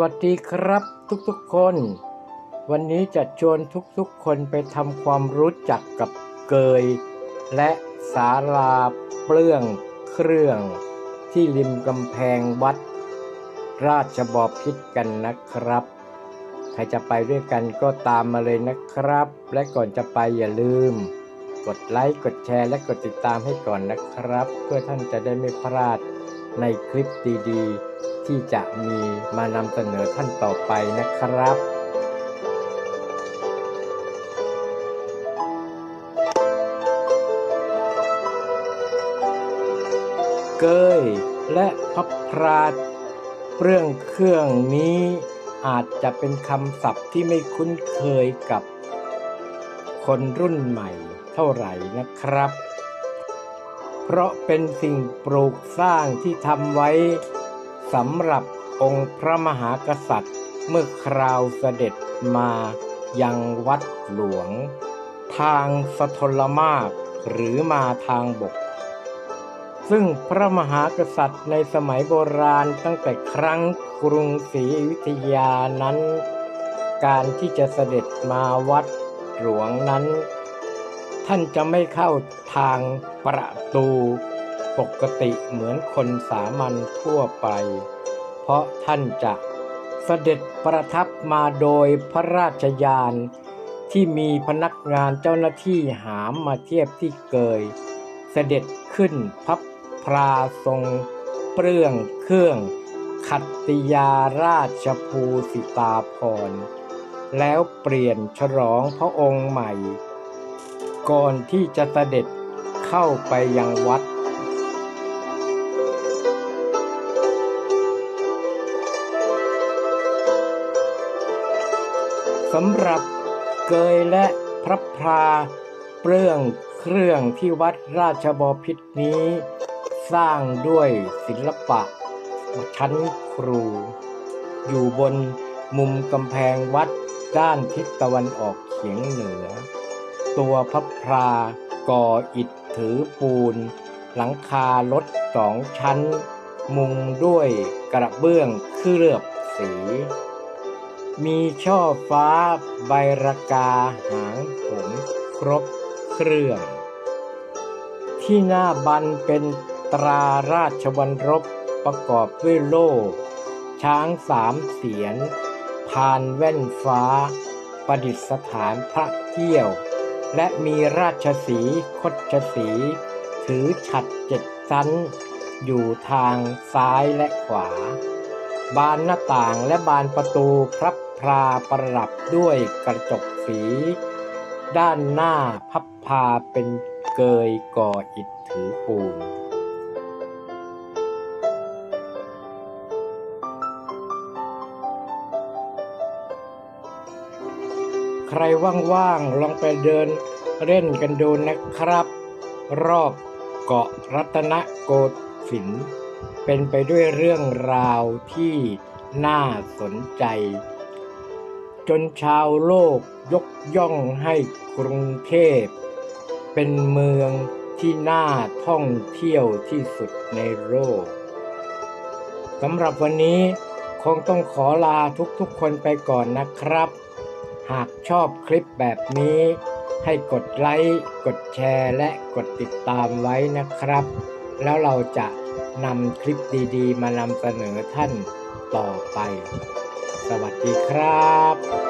วัสดีครับทุกๆคน วันนี้จะชวนทุกๆคนไปทำความรู้จักกับเกย และสาลาเปลื้องเครื่อง ที่ริมกำแพงวัด ราชบอพิษกันนะครับ ใครจะไปด้วยกันก็ตามมาเลยนะครับ และก่อนจะไปอย่าลืม กดไลค์กดแชร์ และกดติดตามให้ก่อนนะครับ เพื่อท่านจะได้ไม่พลาดในคลิปดีๆ ที่จะมีมานำเสนอท่านต่อไปนะครับเกยและพับพราดเรื่องเครื่องนี้อาจจะเป็นคำศัพท์ที่ไม่คุ้นเคยกับคนรุ่นใหม่เท่าไหร่นะครับ เพราะเป็นสิ่งปลูกสร้างที่ทำไว้ สำหรับองค์พระมหากษัตริย์เมื่อคราวเสด็จมายังวัดหลวง ทางสทลมากหรือมาทางบก ซึ่งพระมหากษัตริย์ในสมัยโบราณตั้งแต่ครั้งกรุงศรีอยุธยานั้น การที่จะเสด็จมาวัดหลวงนั้น ท่านจะไม่เข้าทางประตู ปกติเหมือนคนสามัญทั่วไป เพราะท่านจะเสด็จประทับมาโดยพระราชยาน ที่มีพนักงานเจ้าหน้าที่หามมาเทียบที่เกย เสด็จขึ้นพับพราทรงเปลื้องเครื่องขัตติยาราชภูสิตาพร แล้วเปลี่ยนฉลองพระองค์ใหม่ ก่อนที่จะเสด็จเข้าไปยังวัด สำหรับเกยและพระพราเปลื้องเครื่องที่วัดราชบพิตรนี้ สร้างด้วยศิลปะ ชั้นครู อยู่บนมุมกำแพงวัดด้านทิศตะวันออกเฉียงเหนือ ตัวพระพราก่ออิฐถือปูน หลังคารถสองชั้น มุงด้วยกระเบื้องเคลือบสี มีช่อฟ้าใบรากาหางหงส์ครบเครื่อง ที่หน้าบันเป็นตราราชวันรบประกอบด้วยโล่ ช้างสามเสียน พานแว่นฟ้า ประดิษฐานพระเกี้ยว และมีราชสีคดชสี ถือฉัดเจ็ดชั้น อยู่ทางซ้ายและขวา บานหน้าต่างและบานประตูพระ พราประดับด้วยกระจกสี ด้านหน้าพับพาเป็นเกยก่ออิฐถือปูนใครว่างๆลองไปเดินเล่นกันดูนะครับ รอบเกาะรัตนโกสินทร์เป็นไปด้วยเรื่องราวที่น่าสนใจ จนชาวโลกยกย่องให้กรุงเทพ เป็นเมืองที่น่าท่องเที่ยวที่สุดในโลกสำหรับวันนี้คงต้องขอลาทุกๆคนไปก่อนนะครับ หากชอบคลิปแบบนี้ ให้กดไลค์ กดแชร์ และกดติดตามไว้นะครับ แล้วเราจะนำคลิปดีๆ มานำเสนอท่านต่อไป สวัสดีครับ